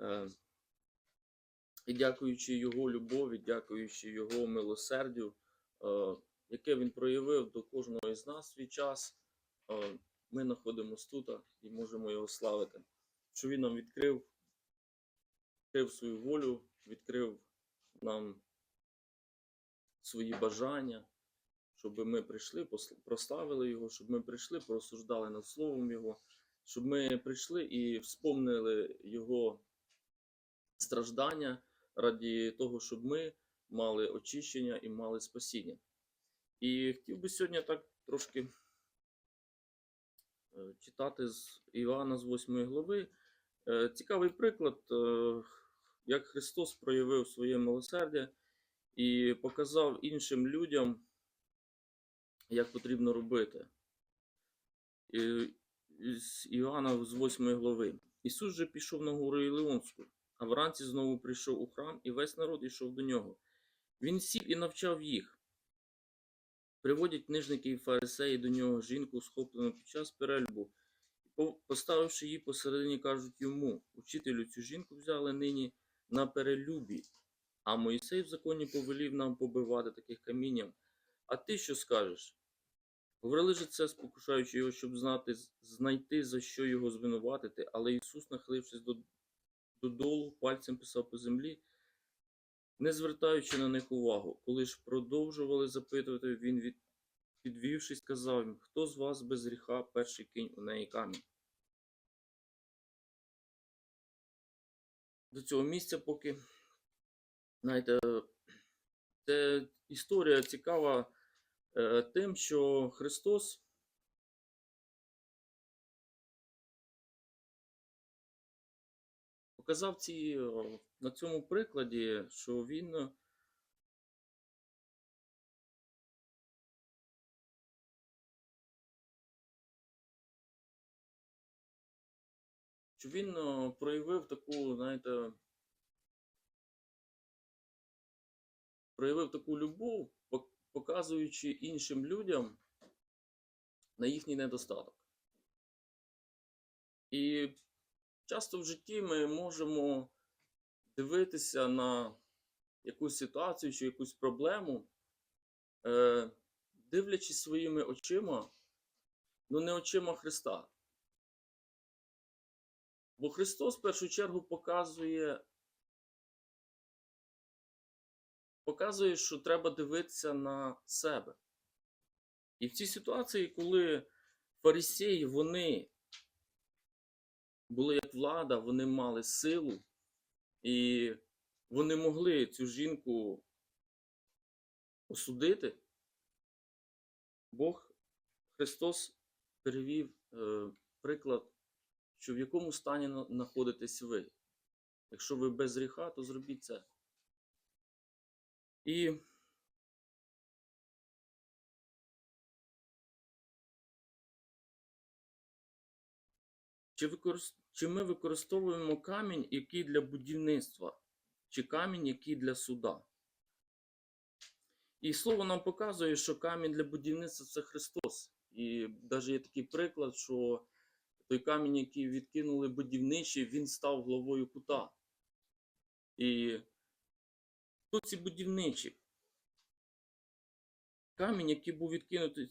Е, І дякуючи Його любові, дякуючи Його милосердю, е, яке Він проявив до кожного із нас свій час, е, ми знаходимося тут і можемо його славити. Що Він нам відкрив, відкрив свою волю, відкрив нам свої бажання, щоб ми прийшли, прославили Його, щоб ми прийшли, просуждали над Словом Його, щоб ми прийшли і вспомнили Його страждання раді того, щоб ми мали очищення і мали спасіння. І хотів би сьогодні так трошки е, читати з Іоанна з 8 глави. Е, Цікавий приклад, е, як Христос проявив своє милосердя і показав іншим людям, як потрібно робити. З Іоанна з 8 глави. Ісус же пішов на гору Ілеонську, а вранці знову прийшов у храм, і весь народ йшов до нього. Він сів і навчав їх. Приводять книжники і фарисеї до нього жінку, схоплену під час перельбу. І Поставивши її посередині, кажуть йому: Учителю, цю жінку взяли нині на перелюбі, а Моїсей в законі повелів нам побивати таких камінням. А ти що скажеш? Говорили ж це, спокушаючи його, щоб знати, знайти, за що його звинуватити, але Ісус, нахилившись до, додолу, пальцем писав по землі, не звертаючи на них увагу. Коли ж продовжували запитувати, він, від, підвівшись, сказав їм, хто з вас без гріха перший кинь у неї камінь. До цього місця поки, знаєте, це історія цікава е, тим, що Христос показав ці, на цьому прикладі, що він е, що він е, проявив таку, знаєте, проявив таку любов, показуючи іншим людям на їхній недостаток. І часто в житті ми можемо дивитися на якусь ситуацію чи якусь проблему, е, дивлячись своїми очима, ну не очима Христа. Бо Христос в першу чергу показує, показує, що треба дивитися на себе. І в цій ситуації, коли фарисеї, вони були як влада, вони мали силу, і вони могли цю жінку осудити, Бог Христос перевів е, приклад, що в якому стані знаходитесь ви. Якщо ви без гріха, то зробіть це. І чи, використ... чи ми використовуємо камінь, який для будівництва, чи камінь, який для суда? І слово нам показує, що камінь для будівництва це Христос. І навіть є такий приклад, що той камінь, який відкинули будівничі, він став главою кута. І хто ці будівничі? Камінь, який був відкинутий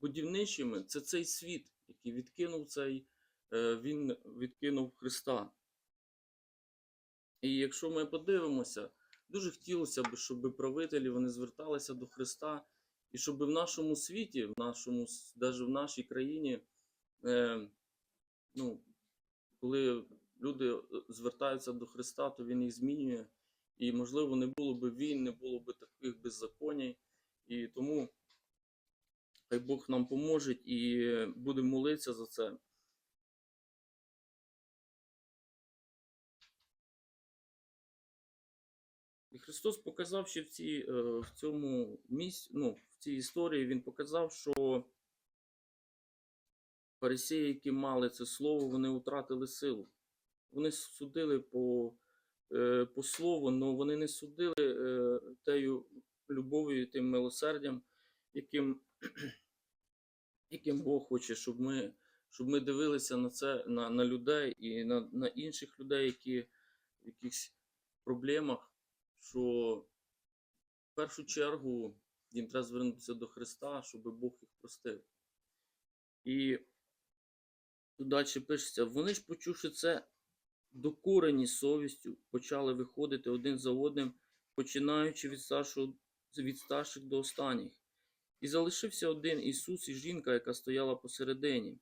будівничими, це цей світ, який відкинув цей, він відкинув Христа. І якщо ми подивимося, дуже хотілося б, щоб правителі вони зверталися до Христа, і щоб в нашому світі, в нашому, навіть в нашій країні, е, ну, коли люди е, звертаються до Христа, то Він їх змінює. І, можливо, не було б війн, не було б таких беззаконій. І тому хай Бог нам поможе і будемо молитися за це. І Христос показав ще в, цій, е, в цьому місці, ну, в цій історії, Він показав, що фарисеї, які мали це слово, вони втратили силу. Вони судили по, е, по слову, але вони не судили е, тею любов'ю, тим милосердям, яким, яким Бог хоче, щоб ми щоб ми дивилися на це, на, на людей і на, на інших людей, які в якихось проблемах, що в першу чергу їм треба звернутися до Христа, щоб Бог їх простив. І тут далі пишеться, вони ж, почувши це, докурені совістю, почали виходити один за одним, починаючи від, старшого, від старших до останніх. І залишився один Ісус і жінка, яка стояла посередині.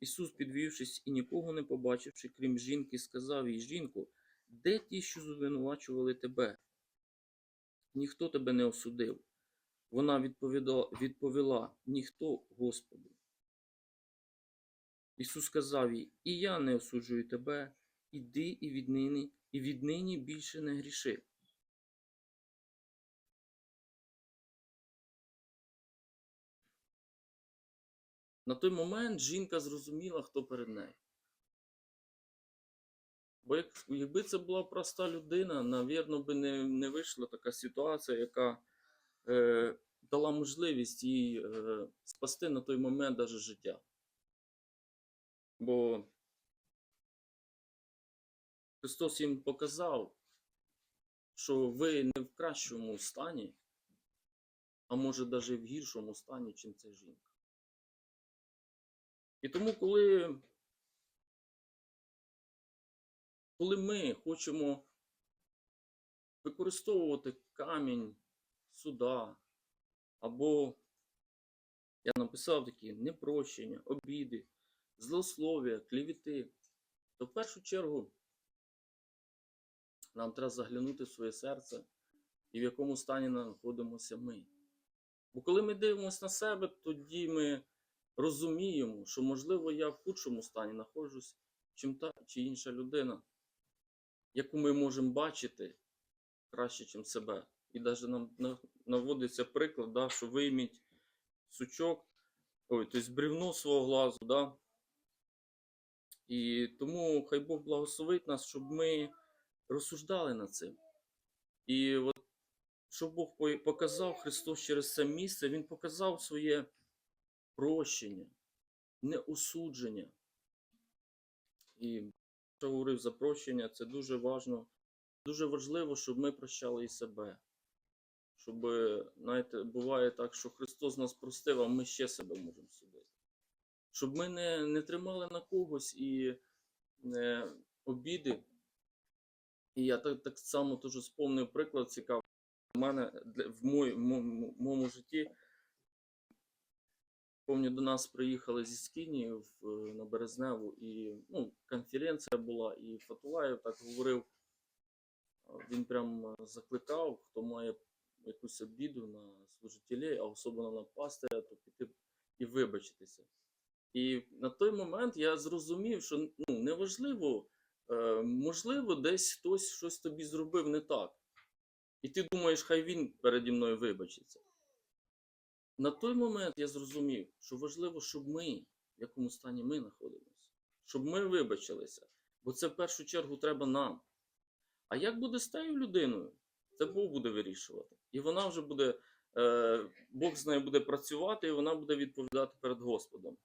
Ісус, підвівшись і нікого не побачивши, крім жінки, сказав їй, жінку, де ті, що звинувачували тебе? Ніхто тебе не осудив. Вона відповіла, ніхто, Господи. Ісус сказав їй, і я не осуджую тебе, іди і віднині, і віднині більше не гріши. На той момент жінка зрозуміла, хто перед нею. Бо як, якби це була проста людина, навірно, би не, не вийшла така ситуація, яка е, дала можливість їй е, спасти на той момент даже життя. Бо Христос їм показав, що ви не в кращому стані, а може навіть в гіршому стані, чим ця жінка. І тому, коли, коли ми хочемо використовувати камінь суда, або я написав такі непрощення, обіди, злослов'я, клівіти, то в першу чергу нам треба заглянути в своє серце і в якому стані знаходимося ми. Бо коли ми дивимося на себе, тоді ми розуміємо, що, можливо, я в худшому стані знаходжусь, чим та чи інша людина, яку ми можемо бачити краще, ніж себе. І навіть нам наводиться приклад, да, що вийміть сучок, ой, тобто бревно свого глазу, да, і тому хай Бог благословить нас, щоб ми розсуждали над цим. І от, що Бог показав Христос через це місце, Він показав своє прощення, неосудження. І що говорив за прощення, це дуже важливо. Дуже важливо, щоб ми прощали і себе. Щоб, знаєте, буває так, що Христос нас простив, а ми ще себе можемо судити. Щоб ми не, не тримали на когось і не обіди. І я так, так само теж спомнив приклад цікавий. У мене в моєму житті. Помню, до нас приїхали зі Скінії в, е, на Березневу, і ну, конференція була, і Фатулаєв так говорив. Він прям е, закликав, хто має якусь обіду на служителей, а особливо на пастиря, то піти і вибачитися. І на той момент я зрозумів, що ну, неважливо, е, можливо, десь хтось щось тобі зробив не так. І ти думаєш, хай він переді мною вибачиться. На той момент я зрозумів, що важливо, щоб ми, в якому стані ми знаходимося, щоб ми вибачилися. Бо це в першу чергу треба нам. А як буде з тією людиною, це Бог буде вирішувати. І вона вже буде, е, Бог з нею буде працювати, і вона буде відповідати перед Господом.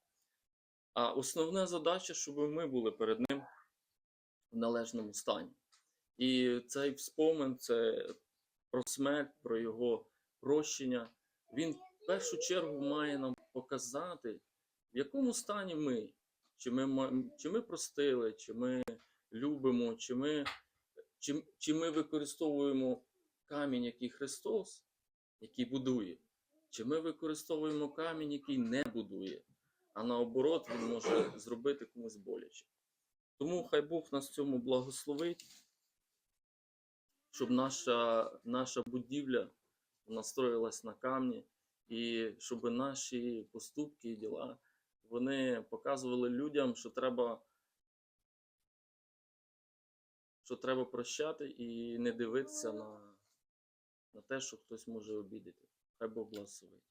А основна задача, щоб ми були перед Ним в належному стані. І цей вспомин це про смерть, про його прощення. Він в першу чергу має нам показати, в якому стані ми. Чи ми, чи ми простили, чи ми любимо, чи ми, чи, чи ми використовуємо камінь, який Христос, який будує, чи ми використовуємо камінь, який не будує, а наоборот, він може зробити комусь боляче. Тому хай Бог нас в цьому благословить, щоб наша, наша будівля настроїлась на камні, і щоб наші поступки і діла вони показували людям, що треба, що треба прощати і не дивитися на, на те, що хтось може обідати. Хай Бог благословить.